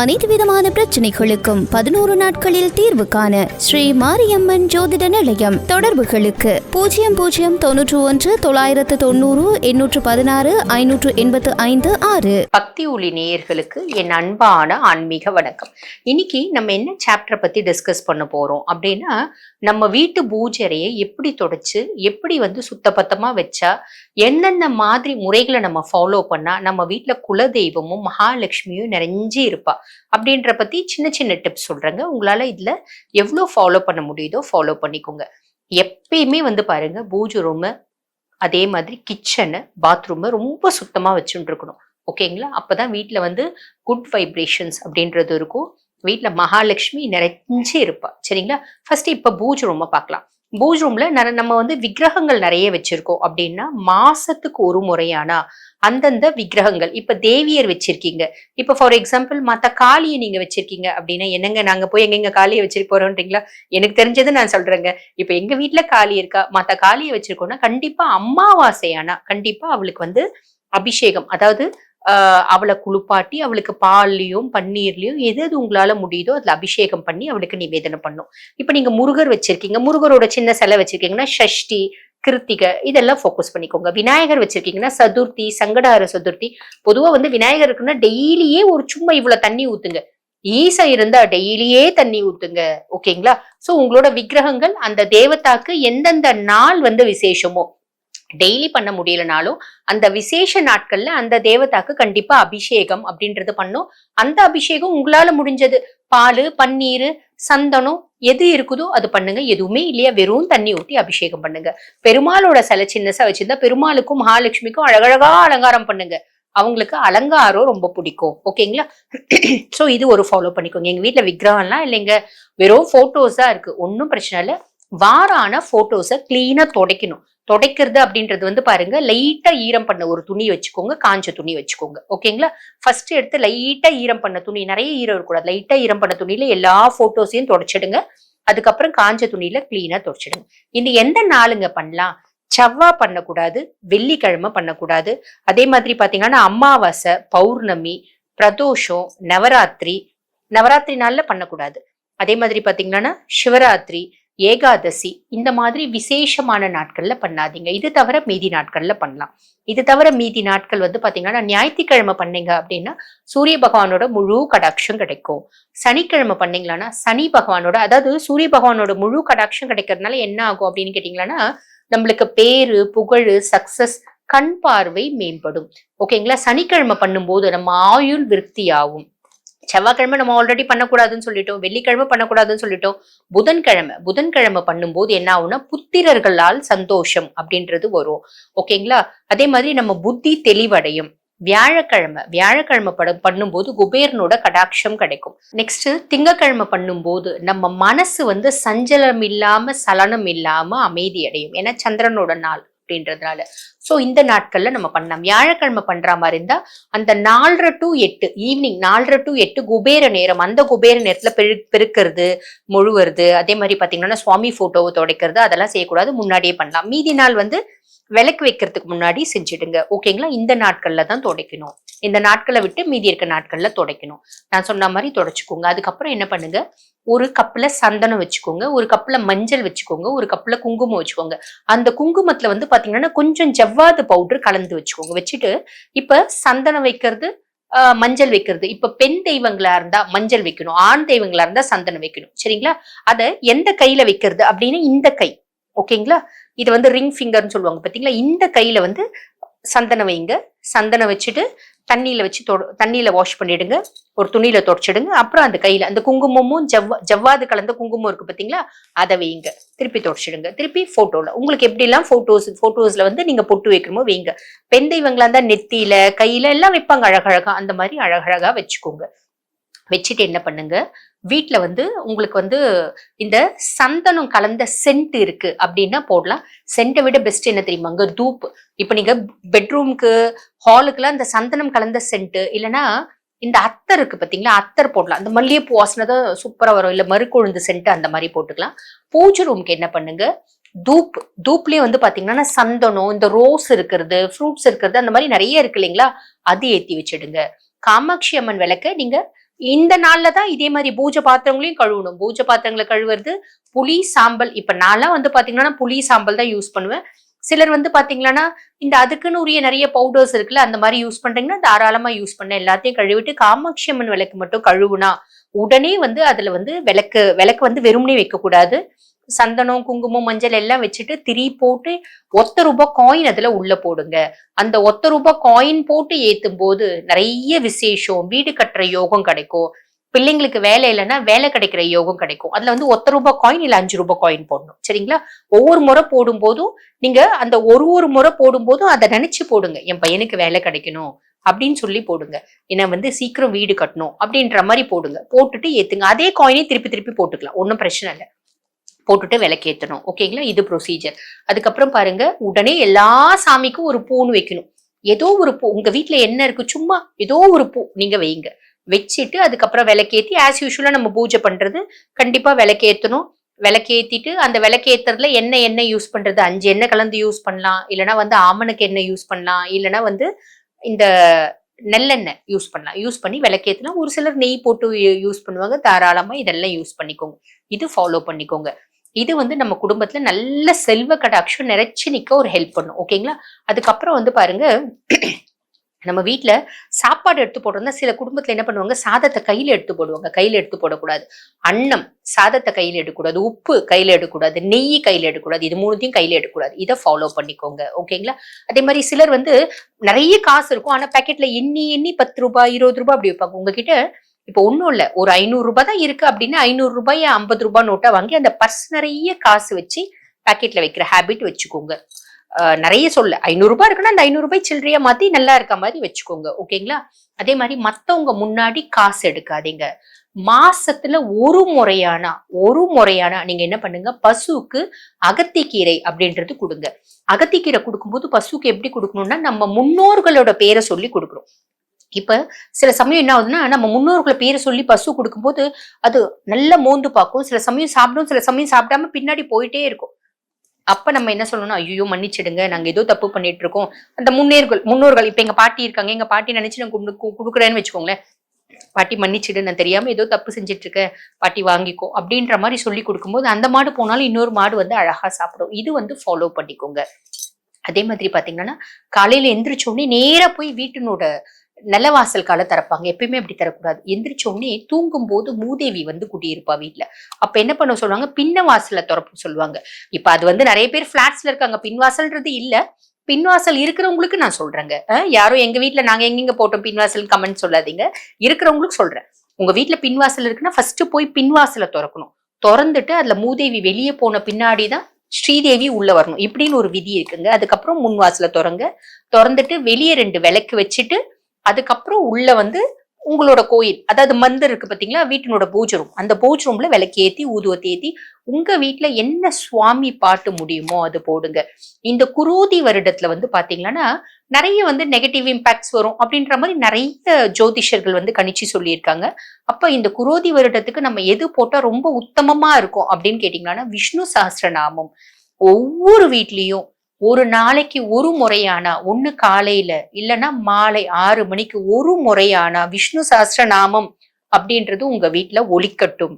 அனைத்து விதமான பிரச்சனைகளுக்கும் பதினோரு நாட்களில் தீர்வு காண ஸ்ரீ மாரியம்மன் ஜோதிட நிலையம் தொடர்புகளுக்கு. பூஜ்ஜியம் பூஜ்ஜியம் தொன்னூற்று ஒன்று தொள்ளாயிரத்து தொண்ணூறு எண்ணூற்று பதினாறு ஐநூற்று எண்பத்து ஐந்து ஆறு. பக்தி ஒளி நேயர்களுக்கு என் அன்பான ஆன்மீக வணக்கம். இன்னைக்கு நம்ம என்ன சாப்டரை பத்தி டிஸ்கஸ் பண்ண போறோம்? அப்படின்னா நம்ம வீட்டு பூஜரையை எப்படி தொடச்சு எப்படி வந்து சுத்தபத்தமா வச்சா என்னென்ன மாதிரி முறைகளை நம்ம ஃபாலோ பண்ணா நம்ம வீட்டில் குலதெய்வமும் மகாலட்சுமியும் நிறைஞ்சு இருப்பா. அப்படின்ற பத்தி சின்ன சின்ன டிப்ஸ் சொல்றேங்க. உங்களால இதுல எவ்வளோ ஃபாலோ பண்ண முடியுதோ ஃபாலோ பண்ணிக்கோங்க. எப்பயுமே வந்து பாருங்க பூஜை ரூமு அதே மாதிரி கிச்சனு பாத்ரூமை ரொம்ப சுத்தமா வச்சுட்டு இருக்கணும் ஓகேங்களா அப்பதான் வீட்டுல வந்து குட் வைப்ரேஷன்ஸ் அப்படின்றது இருக்கும். வீட்டுல மகாலட்சுமி நிறைஞ்சு இருப்பா. சரிங்களா? ஃபர்ஸ்ட் இப்ப பூஜ் ரூமை பார்க்கலாம். பூஜ் ரூம்ல நம்ம வந்து விக்கிரகங்கள் நிறைய வச்சிருக்கோம். அப்படின்னா மாசத்துக்கு ஒரு முறையானா அந்தந்த விக்கிரகங்கள் இப்ப தேவியர் வச்சிருக்கீங்க. இப்ப ஃபார் எக்ஸாம்பிள் மத்த காளியை நீங்க வச்சிருக்கீங்க அப்படின்னா என்னங்க நாங்க போய் எங்க எங்க காளியை வச்சிருப்போம்ன்றீங்களா எனக்கு தெரிஞ்சது நான் சொல்றேங்க. இப்ப எங்க வீட்டுல காளி இருக்கா மத்த காளியை வச்சிருக்கோம்னா கண்டிப்பா அம்மாவாசையானா கண்டிப்பா அவளுக்கு வந்து அபிஷேகம் அதாவது அவளை குளிப்பாட்டி அவளுக்கு பால்லையும் பன்னீர்லையும் எது எது உங்களால முடியுதோ அதுல அபிஷேகம் பண்ணி அவளுக்கு நிவேதனம் பண்ணும். இப்ப நீங்க முருகர் வச்சிருக்கீங்க முருகரோட சின்ன சிலை வச்சிருக்கீங்கன்னா ஷஷ்டி கிருத்திகை இதெல்லாம் ஃபோக்கஸ் பண்ணிக்கோங்க. விநாயகர் வச்சிருக்கீங்கன்னா சதுர்த்தி சங்கடார சதுர்த்தி. பொதுவா வந்து விநாயகர் இருக்குன்னா டெய்லியே ஒரு சும்மா இவ்வளவு தண்ணி ஊத்துங்க. ஈசா இருந்தா டெய்லியே தண்ணி ஊத்துங்க ஓகேங்களா? சோ உங்களோட விக்கிரகங்கள் அந்த தேவதாக்கு எந்தெந்த நாள் வந்து விசேஷமோ டெய்லி பண்ண முடியலனாலும் அந்த விசேஷ நாட்கள்ல அந்த தேவதாக்கு கண்டிப்பா அபிஷேகம் அப்படின்றது பண்ணும். அந்த அபிஷேகம் உங்களால முடிஞ்சது. பால் பன்னீர் சந்தனம் எது இருக்குதோ அது பண்ணுங்க. எதுவுமே இல்லையா? வெறும் தண்ணி ஊற்றி அபிஷேகம் பண்ணுங்க. பெருமாளோட சிலை சின்னசா வச்சிருந்தா பெருமாளுக்கும் மகாலட்சுமிக்கும் அழகழகா அலங்காரம் பண்ணுங்க. அவங்களுக்கு அலங்காரம் ரொம்ப பிடிக்கும். ஓகேங்களா? ஸோ இது ஒரு ஃபாலோ பண்ணிக்கோங்க. எங்க வீட்டில் விக்கிரகம்லாம் இல்லைங்க வெறும் போட்டோஸ் தான் இருக்கு. ஒன்றும் பிரச்சனை இல்லை. வாரான போட்டோஸை க்ளீனாக துடைக்கணும். துடைக்கிறது அப்படின்றது வந்து பாருங்க லைட்டா ஈரம் பண்ண ஒரு துணி வச்சுக்கோங்க காஞ்ச துணி வச்சுக்கோங்க. ஓகேங்களா ஃபர்ஸ்ட் எடுத்து லைட்டா ஈரம் பண்ண துணி நிறைய ஈரம் இருக்கக்கூடாது. லைட்டா ஈரம் பண்ண துணியில எல்லா போட்டோஸையும் தொடச்சிடுங்க. அதுக்கப்புறம் காஞ்ச துணியில கிளீனா தொடச்சிடுங்க. இந்த எந்த நாளுங்க பண்ணலாம்? செவ்வா பண்ணக்கூடாது வெள்ளிக்கிழமை பண்ணக்கூடாது. அதே மாதிரி பாத்தீங்கன்னா அமாவாசை பௌர்ணமி பிரதோஷம் நவராத்திரி நவராத்திரி நாள்ல பண்ணக்கூடாது. அதே மாதிரி பாத்தீங்கன்னா சிவராத்திரி ஏகாதசி இந்த மாதிரி விசேஷமான நாட்கள்ல பண்ணாதீங்க. இது தவிர மீதி நாட்களில் பண்ணலாம். இது தவிர மீதி நாட்கள் வந்து பார்த்தீங்கன்னா ஞாயிற்றுக்கிழமை பண்ணீங்க அப்படின்னா சூரிய பகவானோட முழு கடாட்சம் கிடைக்கும். சனிக்கிழமை பண்ணீங்களான்னா சனி பகவானோட அதாவது சூரிய பகவானோட முழு கடாட்சம் கிடைக்கிறதுனால என்ன ஆகும் அப்படின்னு கேட்டீங்கன்னா நம்மளுக்கு பேரு புகழ் சக்சஸ் கண் பார்வை மேம்படும். ஓகேங்களா? சனிக்கிழமை பண்ணும்போது நம்ம ஆயுள் விருத்தி ஆகும் செவ்வாய்க்கிழமை நம்ம ஆல்ரெடி பண்ணக்கூடாதுன்னு சொல்லிட்டோம் வெள்ளிக்கிழமை பண்ணக்கூடாதுன்னு சொல்லிட்டோம். புதன்கிழமை புதன்கிழமை பண்ணும்போது என்ன ஆகும்னா புத்திரர்களால் சந்தோஷம் அப்படின்றது வரும். ஓகேங்களா அதே மாதிரி நம்ம புத்தி தெளிவடையும். வியாழக்கிழமை வியாழக்கிழமை படம் பண்ணும்போது குபேரனோட கடாட்சம் கிடைக்கும். நெக்ஸ்ட் திங்கக்கிழமை பண்ணும்போது நம்ம மனசு வந்து சஞ்சலம் இல்லாம சலனம் இல்லாம அமைதி அடையும். ஏன்னா சந்திரனோட நாள். அப்படின்றதுனால. ஸோ இந்த நாட்கள்ல நம்ம பண்ணலாம். வியாழக்கிழமை பண்ற மாதிரி இருந்தா அந்த நாலரை டு எட்டு ஈவினிங் நாலரை டு எட்டு குபேர நேரம் அந்த குபேர நேரத்துல பெரு பெருக்கிறது முழுவது அதே மாதிரி பாத்தீங்கன்னா சுவாமி போட்டோவை துடைக்கிறது அதெல்லாம் செய்யக்கூடாது முன்னாடியே பண்ணலாம். மீதி நாள் வந்து விளக்கு வைக்கிறதுக்கு முன்னாடி செஞ்சுடுங்க. ஓகேங்களா இந்த நாட்கள்ல தான் துடைக்கணும். இந்த நாட்களை விட்டு மீதி இருக்க நாட்கள்ல துடைக்கணும். நான் சொன்ன மாதிரி துடைச்சிக்கோங்க. அதுக்கப்புறம் என்ன பண்ணுங்க? ஒரு கப்புல சந்தனம் வச்சுக்கோங்க. ஒரு கப்புல மஞ்சள் வச்சுக்கோங்க. ஒரு கப்புல குங்குமம் வச்சுக்கோங்க. அந்த குங்குமத்துல வந்து பாத்தீங்கன்னா கொஞ்சம் ஜவ்வாது பவுடர் கலந்து வச்சுக்கோங்க. வச்சுட்டு இப்போ சந்தனம் வைக்கிறது ஆஹ் மஞ்சள் வைக்கிறது. இப்ப பெண் தெய்வங்களா இருந்தா மஞ்சள் வைக்கணும். ஆண் தெய்வங்களா இருந்தா சந்தனம் வைக்கணும். சரிங்களா? அதை எந்த கையில வைக்கிறது அப்படின்னு இந்த கை. ஓகேங்களா? இது வந்து ரிங் ஃபிங்கர்னு சொல்லுவாங்க. பாத்தீங்களா? இந்த கையில வந்து சந்தனம் வைங்க. சந்தனம் வச்சுட்டு தண்ணியில் வச்சு தொட தண்ணியில் வாஷ் பண்ணிடுங்க. ஒரு துணியில் தொடச்சிடுங்க. அப்புறம் அந்த கையில் அந்த குங்குமமும் ஜவ்வா ஜவ்வாது கலந்த குங்குமம் இருக்குது பார்த்தீங்களா அதை வைங்க. திருப்பி தொடச்சிடுங்க. திருப்பி ஃபோட்டோவில் உங்களுக்கு எப்படிலாம் ஃபோட்டோஸ் ஃபோட்டோஸில் வந்து நீங்கள் பொட்டு வைக்கணுமோ வைங்க. பெண் தெய்வங்களா இருந்தால் நெத்தியில கையில் எல்லாம் வைப்பாங்க. அழகழகாக அந்த மாதிரி அழகழகாக வச்சுக்கோங்க. வச்சுட்டு என்ன பண்ணுங்க? வீட்டில் வந்து உங்களுக்கு வந்து இந்த சந்தனம் கலந்த சென்ட் இருக்கு அப்படின்னா போடலாம். சென்ட்டை விட பெஸ்ட் என்ன தெரியுமாங்க தூப். இப்போ நீங்க பெட்ரூம்க்கு ஹாலுக்குலாம் இந்த சந்தனம் கலந்த சென்ட் இல்லைன்னா இந்த அத்தர் இருக்கு பார்த்தீங்களா அத்தர் போடலாம். இந்த மல்லிகைப்பூ வாசனை தான் சூப்பராக வரும். இல்லை மறுக்கொழுந்து சென்ட் அந்த மாதிரி போட்டுக்கலாம். பூஜை ரூம்க்கு என்ன பண்ணுங்க? தூப். தூப்லயே வந்து பாத்தீங்கன்னா சந்தனம் இந்த ரோஸ் இருக்கிறது ஃப்ரூட்ஸ் இருக்கிறது அந்த மாதிரி நிறைய இருக்கு இல்லைங்களா? அது ஏத்தி வச்சிடுங்க. காமாட்சி அம்மன் விளக்க நீங்க இந்த நாள்ல தான் இதே மாதிரி பூஜை பாத்திரங்களையும் கழுவணும். பூஜை பாத்திரங்களை கழுவுறது புளி சாம்பல். இப்ப நான்லாம் வந்து பாத்தீங்கன்னா புளி சாம்பல் தான் யூஸ் பண்ணுவேன். சிலர் வந்து பாத்தீங்கன்னா இந்த அதுக்குன்னு உரிய நிறைய பவுடர்ஸ் இருக்குல்ல அந்த மாதிரி யூஸ் பண்றீங்கன்னா தாராளமா யூஸ் பண்ண எல்லாத்தையும் கழுவிட்டு காமாட்சி அம்மன் விளக்கு மட்டும் கழுவுனா உடனே வந்து அதுல வந்து விளக்கு விளக்கு வந்து வெறுமனே வைக்க கூடாது சந்தனம் குங்குமம் மஞ்சள் எல்லாம் வச்சுட்டு திரி போட்டு ஒத்த ரூபாய் காயின் அதுல உள்ள போடுங்க. அந்த ஒத்த ரூபாய் காயின் போட்டு ஏத்தும் போது நிறைய விசேஷம் வீடு கட்டுற யோகம் கிடைக்கும். பிள்ளைங்களுக்கு வேலை இல்லைன்னா வேலை கிடைக்கிற யோகம் கிடைக்கும். அதுல வந்து ஒத்த ரூபாய் காயின் இல்ல அஞ்சு ரூபாய் காயின் போடணும். சரிங்களா? ஒவ்வொரு முறை போடும் போதும் நீங்க அந்த ஒரு ஒரு முறை போடும் போதும் அதை நினைச்சு போடுங்க. என் பையனுக்கு வேலை கிடைக்கணும் அப்படின்னு சொல்லி போடுங்க. ஏன்னா வந்து சீக்கிரம் வீடு கட்டணும் அப்படின்ற மாதிரி போடுங்க. போட்டுட்டு ஏத்துங்க. அதே காயினே திருப்பி திருப்பி போட்டுக்கலாம். ஒன்றும் பிரச்சனை இல்லை. போட்டுட்டு விளக்கேற்றணும் ஓகேங்களா இது ப்ரொசீஜர் அதுக்கப்புறம் பாருங்க உடனே எல்லா சாமிக்கும் ஒரு பூன்னு வைக்கணும். ஏதோ ஒரு பூ உங்க வீட்டுல என்ன இருக்கு சும்மா ஏதோ ஒரு பூ நீங்க வைங்க. வச்சுட்டு அதுக்கப்புறம் விளக்கேத்தி ஆஸ் யூஷுவலா நம்ம பூஜை பண்றது கண்டிப்பா விளக்கேற்றணும் விளக்கேத்திட்டு அந்த விளக்கேத்துறதுல என்ன எண்ணெய் யூஸ் பண்றது? அஞ்சு எண்ணெய் கலந்து யூஸ் பண்ணலாம். இல்லைன்னா வந்து ஆமனுக்கு எண்ணெய் யூஸ் பண்ணலாம். இல்லைன்னா வந்து இந்த நெல்லெண்ணெய் யூஸ் பண்ணலாம். யூஸ் பண்ணி விளக்கேத்தலாம் ஒரு சிலர் நெய் போட்டு யூஸ் பண்ணுவாங்க. தாராளமா இதெல்லாம் யூஸ் பண்ணிக்கோங்க. இது ஃபாலோ பண்ணிக்கோங்க. இது வந்து நம்ம குடும்பத்துல நல்ல செல்வ கடாட்சம் நிறைச்சு நிக்க ஒரு ஹெல்ப் பண்ணும். ஓகேங்களா அதுக்கப்புறம் வந்து பாருங்க நம்ம வீட்டில் சாப்பாடு எடுத்து போடுறோம்னா சில குடும்பத்தில் என்ன பண்ணுவாங்க? சாதத்தை கையில் எடுத்து போடுவாங்க. கையில் எடுத்து போடக்கூடாது. அன்னம் சாதத்தை கையில் எடுக்கக்கூடாது. உப்பு கையில் எடுக்கக்கூடாது. நெய் கையில் எடுக்கக்கூடாது. இது மூணுத்தையும் கையில் எடுக்கக்கூடாது. இதை ஃபாலோ பண்ணிக்கோங்க. ஓகேங்களா அதே மாதிரி சிலர் வந்து நிறைய காசு இருக்கும். ஆனால் பேக்கெட்டில் எண்ணி எண்ணி பத்து ரூபாய் இருபது ரூபாய் அப்படி வைப்பாங்க. உங்ககிட்ட இப்போ ஒன்றும் இல்லை. ஒரு ஐநூறு ரூபாய் தான் இருக்கு அப்படின்னா ஐநூறு ரூபாய் ஐம்பது ரூபாய் நோட்டா வாங்கி அந்த பர்ஸ் நிறைய காசு வச்சு பாக்கெட்ல வைக்கிற ஹேபிட் வச்சுக்கோங்க. ஆஹ் நிறைய சொல்ல. ஐநூறு ரூபாய் இருக்குன்னா அந்த ஐநூறு ரூபாய் சில்லறையா மாத்தி நல்லா இருக்க மாதிரி வச்சுக்கோங்க. ஓகேங்களா அதே மாதிரி மத்தவங்க முன்னாடி காசு எடுக்காதீங்க. மாசத்துல ஒரு முறையானா ஒரு முறையானா நீங்க என்ன பண்ணுங்க? பசுவுக்கு அகத்திக்கீரை அப்படின்றது கொடுங்க. அகத்திக்கீரை கொடுக்கும்போது பசுக்கு எப்படி கொடுக்கணும்னா நம்ம முன்னோர்களோட பேரை சொல்லி கொடுக்குறோம் இப்ப சில சமயம் என்ன ஆகுதுன்னா நம்ம முன்னோர்களை பேரை சொல்லி பசு கொடுக்கும்போது அது நல்லா மோந்து பார்க்கும். சில சமயம் சாப்பிடும் சில சமயம் சாப்பிடாம பின்னாடி போயிட்டே இருக்கும். அப்ப நம்ம என்ன சொல்லணும் ஐயோ மன்னிச்சிடுங்க நாங்க ஏதோ தப்பு பண்ணிட்டு இருக்கோம் அந்த முன்னேர்கள் முன்னோர்கள் இப்ப எங்க பாட்டி இருக்காங்க எங்க பாட்டி நினைச்சு நான் கு- கொடுக்குறேன்னு வச்சுக்கோங்களேன். பாட்டி மன்னிச்சிடு நான் தெரியாம ஏதோ தப்பு செஞ்சுட்டு இருக்கேன் பாட்டி வாங்கிக்கோ அப்படின்ற மாதிரி சொல்லி கொடுக்கும்போது அந்த மாடு போனாலும் இன்னொரு மாடு வந்து அழகா சாப்பிடும். இது வந்து ஃபாலோ பண்ணிக்கோங்க. அதே மாதிரி பாத்தீங்கன்னா காலையில எந்திரிச்ச உடனே நேரா போய் வீட்டினோட நிலவாசல் கால திறப்பாங்க. எப்பயுமே அப்படி தரக்கூடாது எந்திரிச்ச உடனே தூங்கும் போது மூதேவி வந்து குடியிருப்பா வீட்டுல அப்ப என்ன பண்ண சொல்லுவாங்க? பின்ன வாசல்ல திறப்பு சொல்லுவாங்க. இப்ப அது வந்து நிறைய பேர் பிளாட்ஸ்ல இருக்காங்க. பின்வாசல்ன்றது இல்ல. பின்வாசல் இருக்கிறவங்களுக்கு நான் சொல்றேங்க. யாரும் எங்க வீட்டுல நாங்க எங்கெங்க போட்டோம் பின்வாசல் கமெண்ட் சொல்லாதீங்க. இருக்கிறவங்களுக்கு சொல்றேன். உங்க வீட்டுல பின்வாசல் இருக்குன்னா ஃபர்ஸ்ட் போய் பின்வாசலை திறக்கணும். திறந்துட்டு அதுல மூதேவி வெளியே போன பின்னாடி தான் ஸ்ரீதேவி உள்ள வரணும். இப்படின்னு ஒரு விதி இருக்குங்க. அதுக்கப்புறம் முன்வாசல திறங்க. திறந்துட்டு வெளியே ரெண்டு விளக்கு வச்சுட்டு அதுக்கப்புறம் உள்ள வந்து உங்களோட கோயில் அதாவது மந்திர் இருக்கு பாத்தீங்களா வீட்டினோட பூஜை ரூம் அந்த பூஜை ரூம்ல விளக்கேத்தி ஊதுவத்தை ஏத்தி உங்க வீட்டுல என்ன சுவாமி பாட்டு முடியுமோ அது போடுங்க. இந்த குரோதி வருடத்துல வந்து பாத்தீங்கன்னா நிறைய வந்து நெகட்டிவ் இம்பாக்ட்ஸ் வரும் அப்படின்ற மாதிரி நிறைய ஜோதிஷர்கள் வந்து கணிச்சு சொல்லியிருக்காங்க. அப்ப இந்த குரோதி வருடத்துக்கு நம்ம எது போட்டா ரொம்ப உத்தமமா இருக்கும் அப்படின்னு கேட்டீங்கன்னா விஷ்ணு சஹஸ்ரநாமம் ஒவ்வொரு வீட்லயும் ஒரு நாளைக்கு ஒரு முறையானா ஒண்ணு காலையில இல்லைன்னா மாலை ஆறு மணிக்கு ஒரு முறையானா விஷ்ணு சஹஸ்ரநாமம் அப்படின்றது உங்க வீட்டில் ஒலிக்கட்டும்.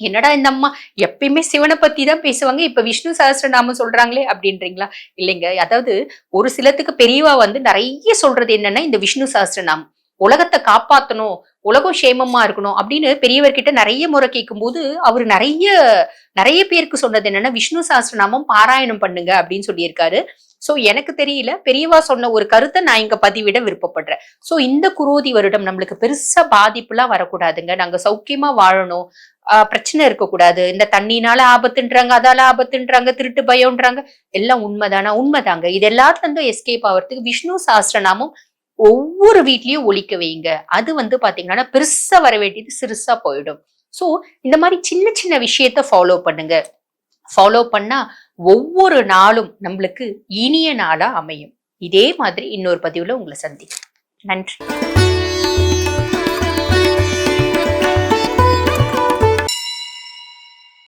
என்னடா இந்த அம்மா எப்பயுமே சிவனை பத்தி தான் பேசுவாங்க இப்ப விஷ்ணு சஹஸ்ரநாமம் சொல்றாங்களே அப்படின்றீங்களா? இல்லைங்க அதாவது ஒரு சிலத்துக்கு பெரியவா வந்து நிறைய சொல்றது என்னன்னா இந்த விஷ்ணு சஹஸ்ரநாமம் உலகத்தை காப்பாத்தணும் உலகம் சேமமா இருக்கணும் அப்படின்னு பெரியவர்கிட்ட நிறைய முறை கேட்கும்போது அவர் நிறைய நிறைய பேருக்கு சொன்னது என்னன்னா விஷ்ணு சாஸ்திரநாமம் பாராயணம் பண்ணுங்க அப்படின்னு சொல்லியிருக்காரு. சோ எனக்கு தெரியல பெரியவா சொன்ன ஒரு கருத்தை நான் இங்க பதிவிட விருப்பப்படுறேன். சோ இந்த குரோதி வருடம் நம்மளுக்கு பெருசா பாதிப்புலாம் வரக்கூடாதுங்க. நாங்க சௌக்கியமா வாழணும். ஆஹ் பிரச்சனை இருக்கக்கூடாது. இந்த தண்ணினால ஆபத்துன்றாங்க அதால ஆபத்துன்றாங்க திருட்டு பயம்ன்றாங்க. எல்லாம் உண்மைதானா? உண்மைதாங்க. இது எல்லாத்துலேருந்தும் எஸ்கேப் ஆகிறதுக்கு விஷ்ணு சாஸ்திரநாமம் ஒவ்வொரு வீட்லயும் ஒழிக்க வைங்க அது வந்து பாத்தீங்கன்னா பெருசா வர வேண்டியது சிறுசா போயிடும். சோ இந்த மாதிரி சின்ன சின்ன விஷயத்த ஃபாலோ பண்ணுங்க. ஃபாலோ பண்ணா ஒவ்வொரு நாளும் நம்மளுக்கு இனிய நாளா அமையும். இதே மாதிரி இன்னொரு பதிவுல உங்களை சந்திக்கிறேன். நன்றி.